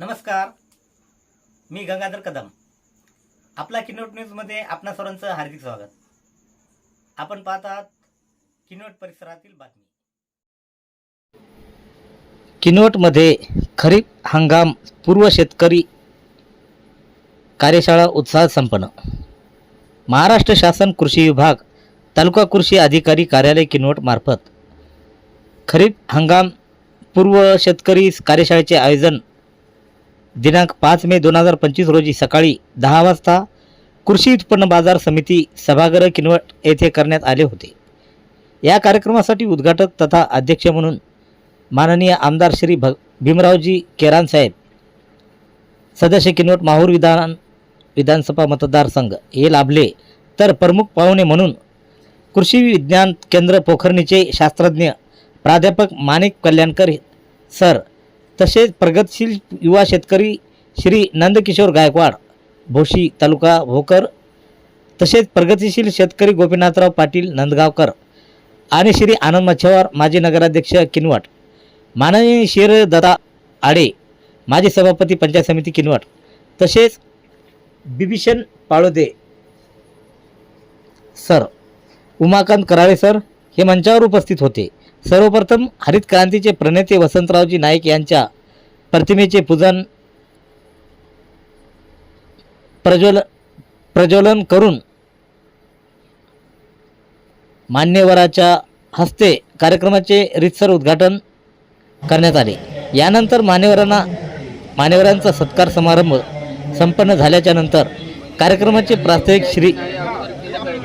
नमस्कार. मी गंगाधर कदम. आपला किनोट न्यूजमध्ये आपणा सर्वांचं हार्दिक स्वागत. आपण पाहत आहात किनोट परिसरातील बातमी. किनोटमध्ये खरीप हंगाम पूर्व शेतकरी कार्यशाळा उत्साहात संपन्न. महाराष्ट्र शासन कृषी विभाग तालुका कृषी अधिकारी कार्यालय किनवट मार्फत खरीप हंगाम पूर्व शेतकरी कार्यशाळेचे आयोजन दिनांक पाच मे दोन हजार पंचवीस रोजी सकाळी दहा वाजता कृषी उत्पन्न बाजार समिती सभागृह किनवट येथे करण्यात आले होते. या कार्यक्रमासाठी उद्घाटक तथा अध्यक्ष म्हणून माननीय आमदार श्री भ भीमरावजी केरान साहेब सदस्य किनवट माहूर विधान विधानसभा मतदारसंघ हे लाभले तर प्रमुख पाहुणे म्हणून कृषी विज्ञान केंद्र पोखरणीचे शास्त्रज्ञ प्राध्यापक माणिक कल्याणकर सर तसेच प्रगतशील युवा शेतकरी श्री नंदकिशोर गायकवाड भोशी तालुका भोकर तसेच प्रगतिशील शेतकरी गोपीनाथराव पाटील नंदगावकर आणि श्री आनंद मच्छवार माजी नगराध्यक्ष किनवट माननीय शिर दत्ता आडे माजी सभापती पंचायत समिती किनवट तसेच बिभीषण पाळोदे सर उमाकांत कराळे सर हे मंचावर उपस्थित होते. सर्वप्रथम हरित क्रांतीचे प्रणेते वसंतरावजी नाईक यांच्या प्रतिमेचे पूजन प्रज्वल प्रज्वलन करून मान्यवराच्या हस्ते कार्यक्रमाचे रितसर उद्घाटन करण्यात आले. यानंतर मान्यवरांना मान्यवरांचा सत्कार समारंभ संपन्न झाल्याच्यानंतर कार्यक्रमाचे प्रास्ताविक श्री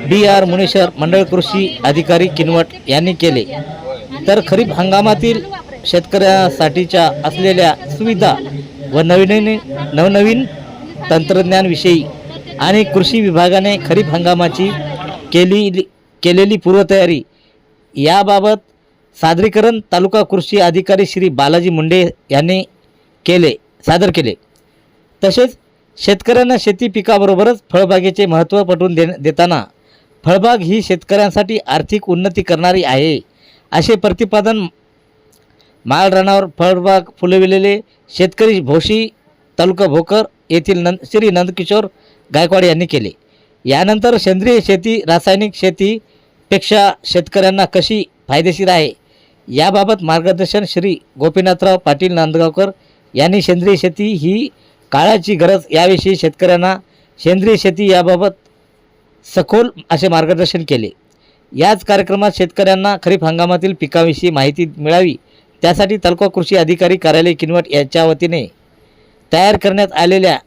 डी आर मुनेश्वर मंडळ कृषी अधिकारी किनवट यांनी केले. तर खरीप हंगामातील शेतकऱ्यासाठीच्या असलेल्या सुविधा व नवीन नवनवीन तंत्रज्ञानविषयी आणि कृषी विभागाने खरीप हंगामाची केली केलेली पूर्वतयारी याबाबत सादरीकरण तालुका कृषी अधिकारी श्री बालाजी मुंडे यांनी केले सादर केले. तसेच शेतकऱ्यांना शेती पिकाबरोबरच फळबागेचे महत्त्व पटवून दे देताना फळबाग ही शेतकऱ्यांसाठी आर्थिक उन्नती करणारी आहे. असे प्रतिपादन माळरानावर फळबाग फुलविलेले शेतकरी भोशी तालुका भोकर येथील नंद श्री नंदकिशोर गायकवाड यांनी केले. यानंतर सेंद्रिय शेती रासायनिक शेतीपेक्षा शेतकऱ्यांना कशी फायदेशीर आहे? याबाबत मार्गदर्शन श्री गोपीनाथराव पाटील नांदगावकर यांनी सेंद्रिय शेती ही काळाची गरज याविषयी शेतकऱ्यांना सेंद्रिय शेती याबाबत सखोल असे मार्गदर्शन केले. याच कार्यक्रमात शेतकऱ्यांना खरीप हंगामातील पिकाविषयी माहिती मिळावी. त्यासाठी तालुका कृषी अधिकारी कार्यालय किनवट यांच्या वतीने तयार करण्यात आलेल्या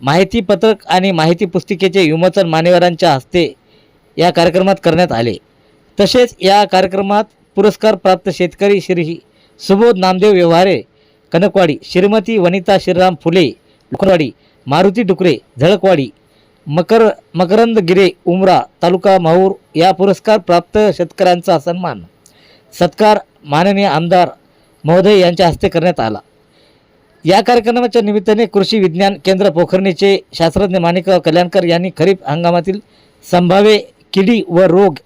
माहितीपत्रक आणि माहिती पुस्तिकेचे विमोचन मान्यवरांच्या हस्ते या कार्यक्रमात करण्यात आले. तसेच या कार्यक्रमात पुरस्कार प्राप्त शेतकरी श्री सुबोध नामदेव व्यवहारे कनकवाडी श्रीमती वनिता श्रीराम फुले लुकरवाडी मारुती डुकरे झळकवाडी मकर मकरंद गिरे उमरा तालुका माहूर या पुरस्कार प्राप्त शेतकऱ्यांचा सन्मान. सत्कार माननीय आमदार महोदय यांच्या हस्ते करण्यात आला. या कार्यक्रमाच्या निमित्ताने कृषी विज्ञान केंद्र पोखरणीचे शास्त्रज्ञ माणिकराव कल्याणकर यांनी खरीप हंगामातील संभाव्य किडी व रोग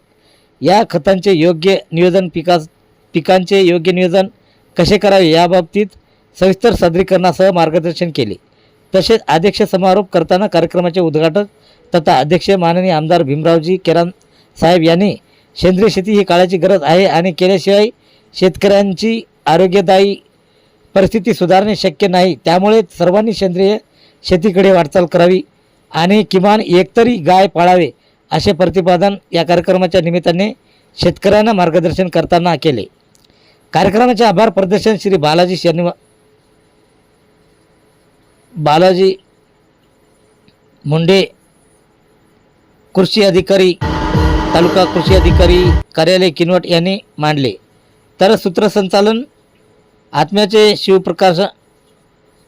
या खतांचे योग्य नियोजन पिकास पिकांचे योग्य नियोजन कसे करावे याबाबतीत सविस्तर सादरीकरणासह मार्गदर्शन केले. तसेच अध्यक्ष समारोप करताना कार्यक्रमाचे उद्घाटक तथा अध्यक्ष माननीय आमदार भीमरावजी केरान साहेब यांनी सेंद्रिय शेती ही काळाची गरज आहे आणि केल्याशिवाय शेतकऱ्यांची आरोग्यदायी परिस्थिती सुधारणे शक्य नाही. त्यामुळे सर्वांनी सेंद्रिय शेतीकडे वाटचाल करावी आणि किमान एकतरी गाय पाळावे असे प्रतिपादन या कार्यक्रमाच्या निमित्ताने शेतकऱ्यांना मार्गदर्शन करताना केले. कार्यक्रमाचे आभार प्रदर्शन श्री बालाजी शनिवार बालाजी मुंडे कृषी अधिकारी तालुका कृषी अधिकारी कार्यालय किनवट यांनी मांडले. तर सूत्रसंचालन आत्म्याचे शिवप्रकाश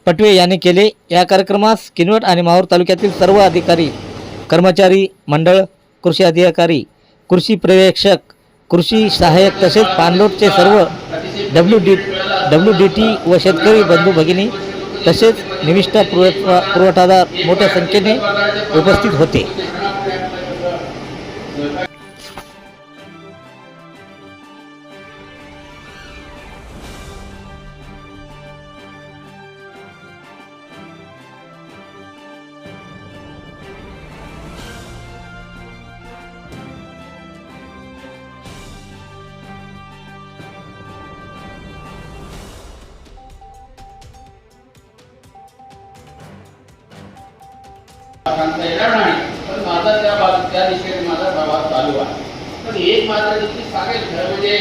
पटवे यांनी केले. या कार्यक्रमास किनवट आणि माहूर तालुक्यातील सर्व अधिकारी कर्मचारी मंडळ कृषी अधिकारी कृषी पर्यवेक्षक कृषी सहाय्यक तसेच पाणलोटचे सर्व W D W D T व शेतकरी बंधू भगिनी तसेच निविष्ठा पुरवठा पुरवठादार मोठ्या संख्येने उपस्थित होते. येणार नाही. पण माझा त्या बाजू त्या दिशेने माझा प्रवास चालू आहे. पण एक मात्र देखील सांगेल खरं म्हणजे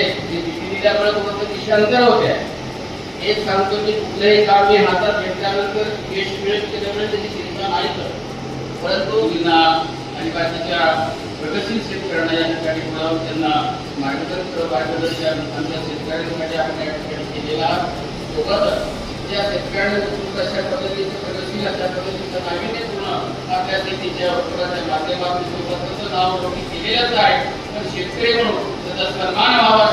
दिल्यामुळे कुठं दिशांतर होते एक सांगतो की कुठलंही काम मी हातात घेतल्यानंतर यश मिळत केल्यामुळे त्याची चिंता नाही करत. परंतु विना आणि बाकीच्या प्रगतशील शेतकऱ्यांना या ठिकाणी त्यांना मार्गदर्शन मार्गदर्शन आमच्या शेतकऱ्यांसाठी आपण या ठिकाणी केलेला सोबतच ज्या शेतकऱ्यांना उत्कृष्ट अशा पद्धतीचं प्रगतशील अशा पद्धतीचं नाविन्यपूर्ण आपल्या शेतीच्या उत्पादनाच्या माध्यमातून सोबतच नाव नोंदणी केलेलंच आहे. पण शेतकरी म्हणून त्याचा सन्मान व्हावा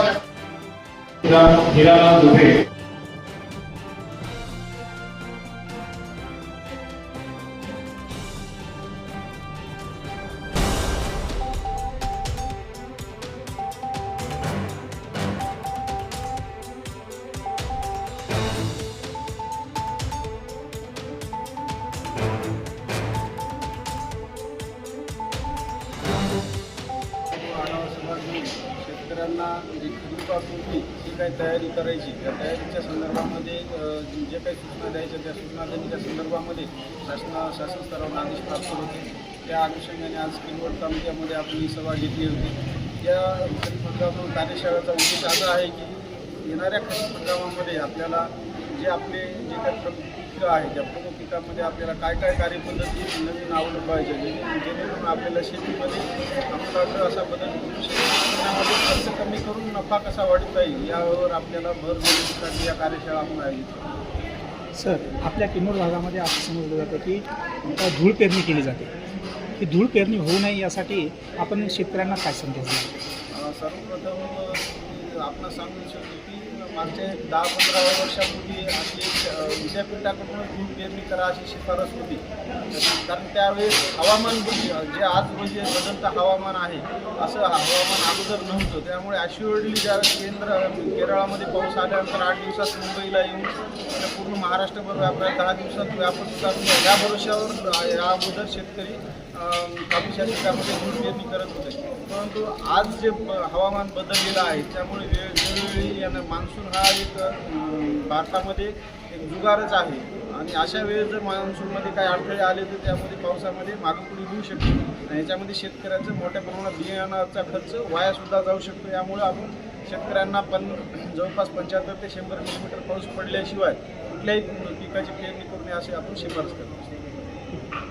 हिरालाल दुबे. पूर्वी जी काही तयारी करायची त्या तयारीच्या संदर्भामध्ये जे काही सूचना द्यायच्या त्या सूचना देण्याच्या संदर्भामध्ये शासना शासन स्तरावर आदेश प्राप्त होते. त्या अनुषंगाने आज किनवट तालुक्यामध्ये आपण ही सभा घेतली होती. या खरीप हंगाम कार्यशाळेचा उद्देश असा आहे की येणाऱ्या खरीप हंगामामध्ये आपल्याला जे आपले जे काही पिकं आहेत त्या प्रमुख पिकामध्ये आपल्याला काय काय कार्यपद्धती नवीन अवलंबायच्या जेणे जेणेकरून आपल्याला शेतीमध्ये आमच्याकडं असा बदल करून शेती उत्पन्नामध्ये खर्च कमी करून नफा कसा वाढवता येईल यावर आपल्याला भर देण्यासाठी या कार्यशाळा आपण आयोजित. सर आपल्या किन्नूर भागामध्ये असं समजलं जातं की धूळ पेरणी केली जाते. ही धूळ पेरणी होऊ नये यासाठी आपण शेतकऱ्यांना काय संदेश सर्वप्रथम आपण सांगू इच्छितो मागचे दहा पंधरा वर्षापूर्वी आपली विद्यापीठाकडून दूध पेरणी करा अशी शिफारस होती. कारण त्यावेळेस हवामान जे आज म्हणजे बदलतं हवामान आहे असं हवामान अगोदर नव्हतं. त्यामुळे अश्युअर्डली ज्या केंद्र केरळामध्ये पाऊस आल्यानंतर आठ दिवसात मुंबईला येऊन म्हणजे पूर्ण महाराष्ट्रभर व्यापार दहा दिवसात व्यापक या भरोश्यावर या अगोदर शेतकरी अं, कापूसच्या पिकामध्ये पेरणी करत होते. परंतु आज जे हवामान बदललेलं आहे त्यामुळे वेळ वेळोवेळी यांना मान्सून हा एक भारतामध्ये एक जुगारच आहे. आणि अशा वेळेस जर मान्सूनमध्ये काही अडथळे आले तर त्यामध्ये पावसामध्ये मागपुढे होऊ शकते. आणि याच्यामध्ये शेतकऱ्याचं मोठ्या प्रमाणात बियाणाचा खर्च वायासुद्धा जाऊ शकतो. यामुळे आपण शेतकऱ्यांना पण जवळपास पंच्याहत्तर ते शंभर मिलीमीटर पाऊस पडल्याशिवाय कुठल्याही पिकाची पेरणी करू नये अशी आपण शिफारस करतो